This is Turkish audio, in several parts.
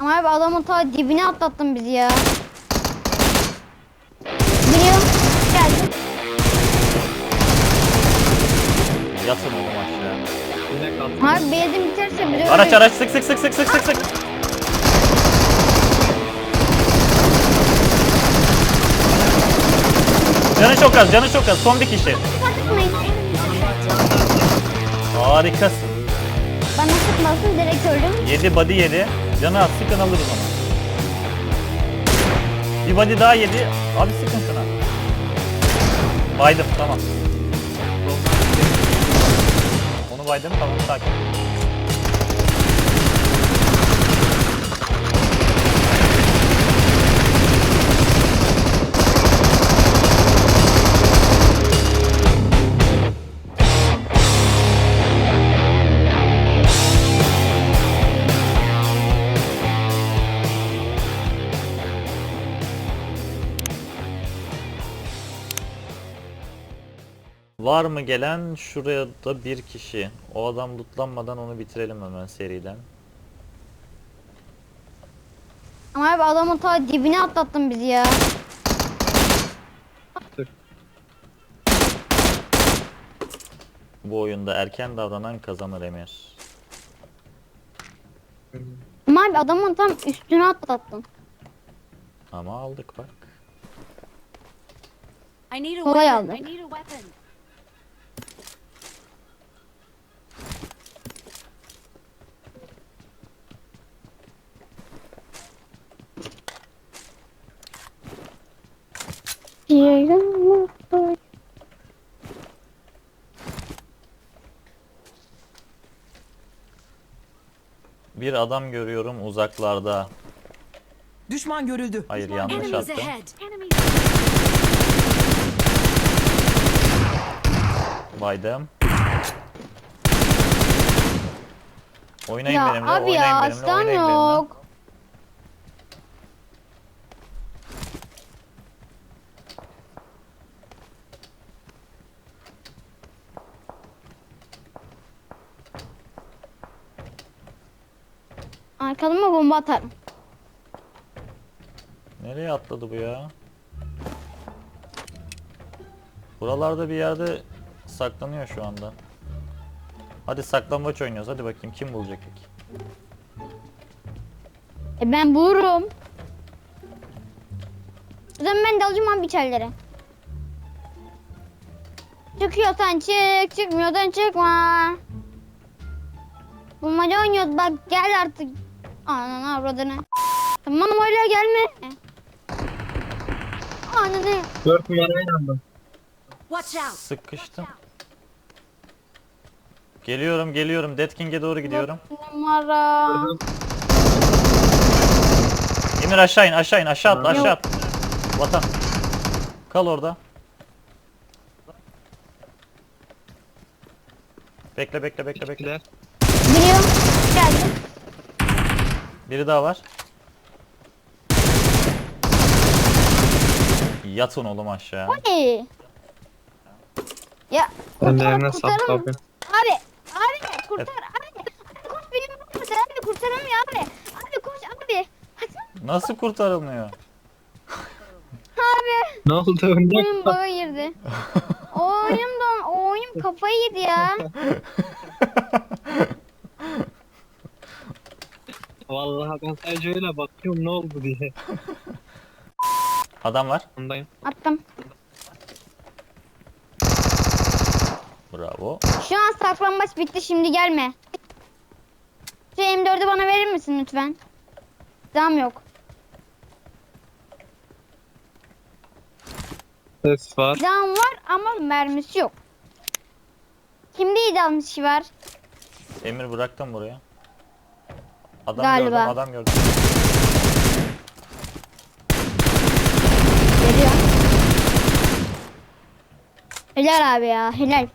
Ama abi adamın ta dibine atlattın bizi ya. Biliyorum. Geldim. Yatın oğlum aşağı. Yine kaldı. Abi benzin biterse bizi Araç araç sık sık sık sık sık sık sık. Canı çok az, canı çok az. Son bir kişi. Sıkmayın. Harikasın. Bana sıkmasın direkt öldüm. 7 body yedi. Canı az sıkın alırız onu. Bir body daha yedi. Abi sıkın şuna. Baydım tamam. Onu baydım tamam sakin. Var mı gelen şuraya da bir kişi. O adam lootlanmadan onu bitirelim hemen seriden. Ama abi adamın ta dibine atlattın bizi ya. Bu oyunda erken davranan kazanır Emir. Ama abi adamın tam üstüne atlattın. Ama aldık bak. I need a Kolay weapon. aldık. I need a weapon. Bir adam görüyorum uzaklarda. Düşman görüldü. Hayır yanlış attım. Baydım. Oynayın Ya benimle, abi oynayın ya benimle, oynayın benimle. yok. Arkadıma bomba atarım. Nereye atladı bu ya? Buralarda bir yerde saklanıyor şu anda. Hadi saklambaç oynuyoruz. Hadi bakayım kim bulacak ilk. E ben bulurum. O zaman ben de alacağım abi içerilere. Çıkıyorsan çık, çıkmıyorsan çıkma. Bulmaca oynuyoruz bak gel artık. Ananı avradını. Tamam öyle gelme. Ananı. Dört numarayı aldım. Watch out. Sıkıştım. Geliyorum geliyorum. Dead King'e doğru gidiyorum. Numara. Emir aşağı in aşağı in aşağı at Yok. aşağı at. Vatan. Kal orada. Bekle bekle bekle bekle. Biliyorum. Biri daha var. Yatın oğlum aşağı. Hey. Ya. Ellerine kurtarın, sağlık kurtarın. abi. Abi. Abi kurtar abi. Abi koş benim kurtar abi kurtaramıyor abi. Abi koş abi. Hadi Nasıl kurtarılmıyor? abi. Ne oldu önde? Oyun baga girdi. O oyundan o oyun kafayı yedi ya. ben sadece öyle bakıyorum ne oldu diye. Adam var. Ondayım. Attım. Bravo. Şu an saklambaç bitti şimdi gelme. Şu M4'ü bana verir misin lütfen? Zam yok. Ses var. Zam var ama mermisi yok. Kimde iyi dalmışı var? Emir bıraktım buraya. Adam Galiba. gördüm, adam gördüm. Geliyor. Helal abi ya helal.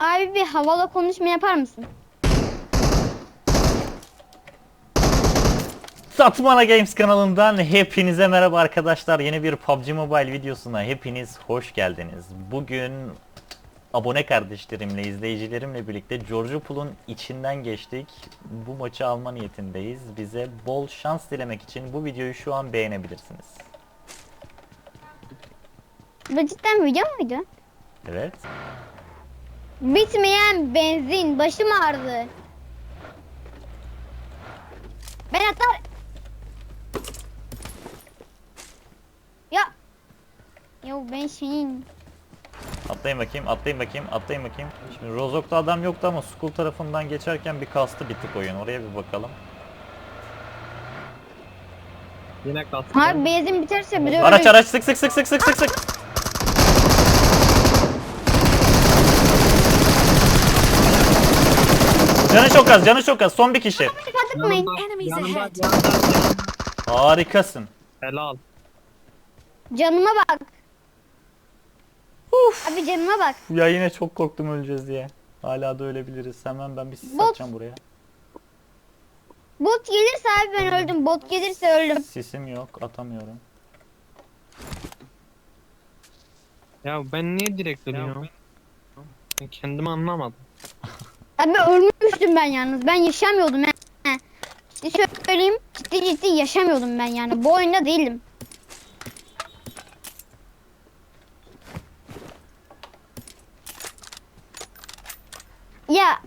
Abi bir havalı konuşma yapar mısın? Satmana Games kanalından hepinize merhaba arkadaşlar. Yeni bir PUBG Mobile videosuna hepiniz hoş geldiniz. Bugün abone kardeşlerimle, izleyicilerimle birlikte George Pool'un içinden geçtik. Bu maçı alma niyetindeyiz. Bize bol şans dilemek için bu videoyu şu an beğenebilirsiniz. Bu cidden video muydu? Evet. Bitmeyen benzin. Başım ağrıdı. Ben atar... Ya. Yo ben şeyin... Atlayın bakayım, atlayın bakayım, atlayın bakayım. Şimdi Rozok'ta adam yoktu ama Skull tarafından geçerken bir kastı bitik oyun. Oraya bir bakalım. Yine kastı. Abi benzin biterse bir de Araç araç sık sık sık sık sık sık sık. Canı çok az, canı çok az. Son bir kişi. Patlatmayın. Enemies ahead. Harikasın. Helal. Canıma bak. Abi canıma bak. Ya yine çok korktum öleceğiz diye. Hala da ölebiliriz. Hemen ben bir sis Bot. atacağım buraya. Bot gelirse abi ben öldüm. Bot gelirse öldüm. Sisim yok, atamıyorum. Ya ben niye direkt ölüyorum? Ben kendimi anlamadım. Abi ölmüştüm ben yalnız. Ben yaşamıyordum. He. He. Ciddi söyleyeyim. Ciddi ciddi yaşamıyordum ben yani. Bu oyunda değildim. Ya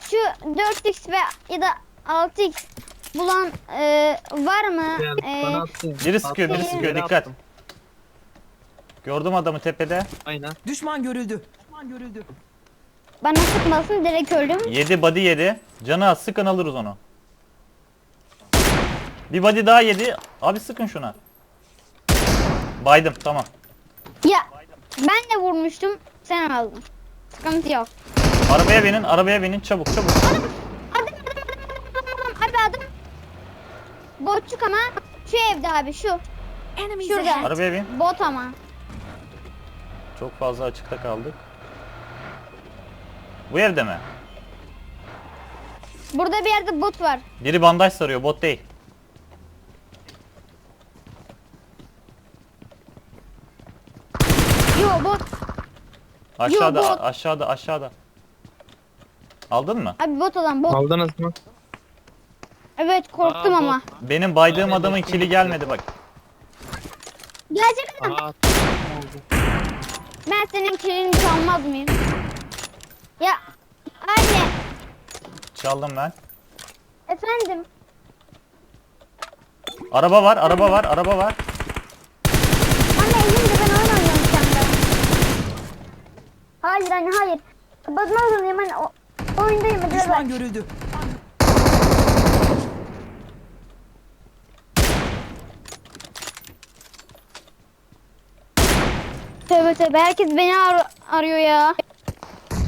şu 4x ve ya da 6x bulan e, var mı? E. Biri sıkıyor, biri sıkıyor. Dikkat. attım. Gördüm adamı tepede. Aynen. Düşman görüldü. Düşman görüldü. bana sıkmasın direkt öldüm. Yedi body yedi. Canı az sıkın alırız onu. Bir body daha yedi. Abi sıkın şuna. Baydım tamam. Ya ben de vurmuştum. Sen aldın. Sıkıntı yok. Arabaya binin, arabaya binin çabuk çabuk. Adım. Abi adım. Botçuk ama şu evde abi şu. Şurada. Arabaya bin. Bot ama. Çok fazla açıkta kaldık. Bu evde mi? Burada bir yerde bot var. Biri bandaj sarıyor, bot değil. Yo bot. Aşağıda, bot. aşağıda, aşağıda. Aldın mı? Abi bot olan bot. Aldınız mı? Evet korktum Aa, bot. ama. Benim baydığım Aa, adamın kili gelmedi bak. Gelecek adam. Aa, oldu. Ben senin kilini çalmaz mıyım? Ya anne Çaldım ben. efendim. Araba var, araba var, araba var. Anne elimde ben oyun oynuyorum şu anda. Hayır anne hayır. Bakmaz olayım ben o, oyundayım. Hadi Düşman bak. görüldü. Tövbe tövbe herkes beni ar- arıyor ya.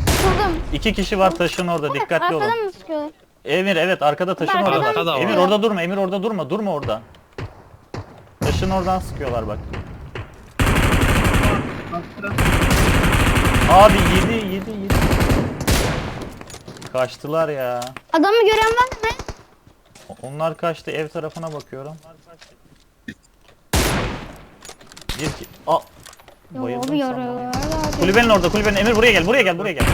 Sıkıldım. İki kişi var taşın orada, dikkatli olun. Arkadan mı sıkıyor? Emir evet arkada taşın Arkadan orada. Arkada var. Emir orada durma, Emir orada durma, durma orada. Taşın oradan sıkıyorlar bak. Abi yedi, yedi, yedi. Kaçtılar ya. Adamı gören var mı? Onlar kaçtı, ev tarafına bakıyorum. Bir ki... Aa! Bayıldım sandım. yarıyor. Kulübenin orada, kulübenin. Emir buraya gel, buraya gel, buraya gel.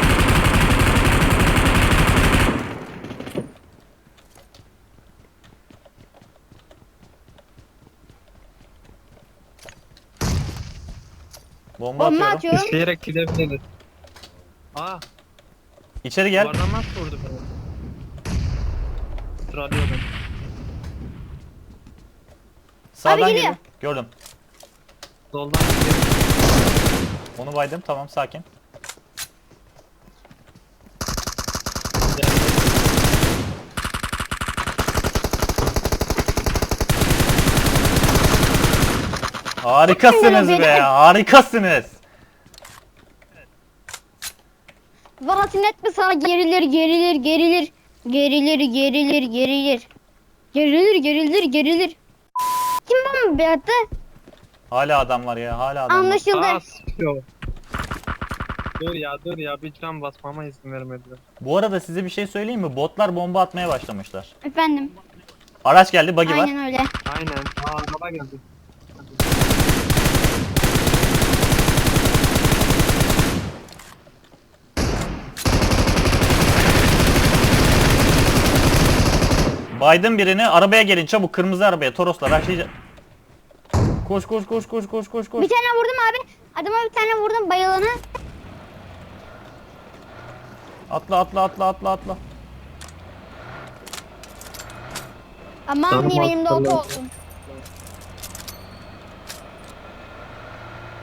Bomba Bomba atıyorum. atıyorum. İsteyerek gidebiliriz. Aa, İçeri gel. duvardan nasıl vurdu beni? Sıralıyorum. Sağdan geliyor. geliyor. Gördüm. Soldan gidiyorum. Onu baydım. Tamam sakin. Harikasınız be. Harikasınız. Valatinet mi sana gerilir gerilir gerilir. Gerilir gerilir gerilir. Gerilir gerilir gerilir. Kim bomba bir attı? Hala adam var ya. Hala adam var. Anlaşıldı. Aa, sıkıyor. Dur ya dur ya bir can basmama izin vermediler. Bu arada size bir şey söyleyeyim mi? Botlar bomba atmaya başlamışlar. Efendim. Araç geldi. Buggy var. Aynen öyle. Aynen. Aa araba geldi. Baydım birini. Arabaya gelin çabuk. Kırmızı arabaya. Toroslar. Rushlayacak. Koş koş koş koş koş koş koş. Bir tane vurdum abi. Adama bir tane vurdum bayılanı. Atla atla atla atla atla. Aman Tamam, diyeyim elimde oku hatırladım. olsun.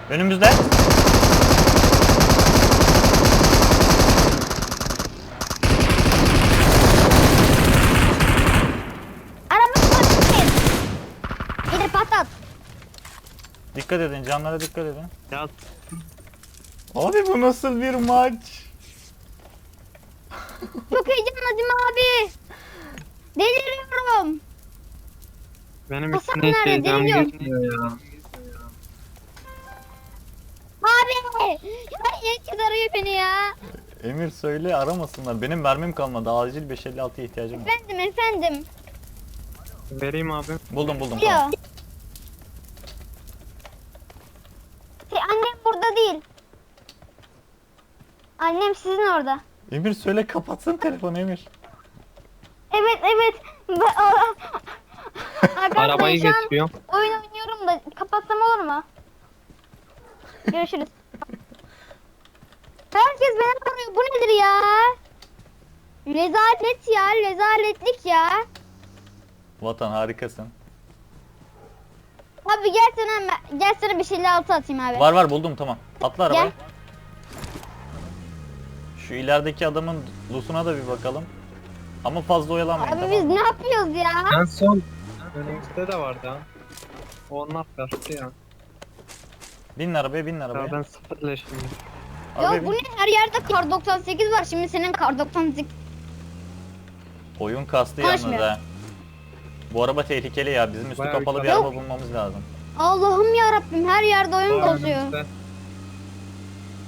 Önümüzde. Araba patlatmayın. Gidip patlat. Dikkat edin. Canlara dikkat edin. Ya Abi bu nasıl bir maç? Çok heyecanlıyım abi. Deliriyorum. benim Hasan içine nerede? Deliriyorum. geçmiyor ya. Abi. Ya arıyor beni ya. Emir söyle aramasınlar. Benim mermim kalmadı. Acil 556'ya ihtiyacım var. Efendim efendim. Vereyim abi. Buldum buldum tamam. Diyor. Şey, annem burada değil. Annem sizin orada. Emir söyle kapatsın telefonu Emir. Evet evet. Arkadaşlar Arabayı şu an getiriyor. oyun oynuyorum da kapatsam olur mu? Görüşürüz. Herkes beni arıyor. Bu nedir ya? Rezalet ya. Rezaletlik ya. Vatan harikasın. Abi gel sana, gel sana bir şeyler altı atayım abi. Var var buldum tamam. Atla arabaya. Şu ilerideki adamın lootuna da bir bakalım. Ama fazla oyalanmayın Abi tamam biz ne yapıyoruz ya? En son önümüzde de vardı ha. Onlar kaçtı ya. Binin arabaya binin Ya arabaya. ben sıfır leşim. Arabaya Ya bu bin. ne? Her yerde kar 98 var. Şimdi senin kar 98. Oyun kastı yalnız Konuşmuyor. ha. Bu araba tehlikeli ya. Bizim üstü Bayağı kapalı bir yukarı. araba bulmamız lazım. Allah'ım ya Rabbim her yerde oyun Daha bozuyor. önümüzde.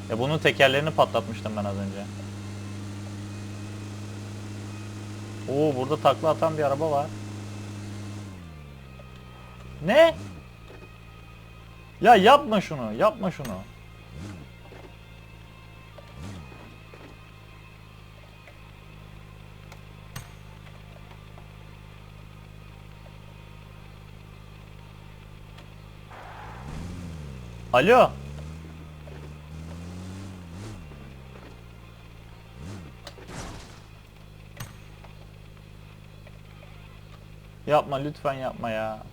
Ya bunun tekerlerini patlatmıştım ben az önce. Oo burada takla atan bir araba var. Ne? Ya yapma şunu, yapma şunu. Alo. Yapma lütfen yapma ya.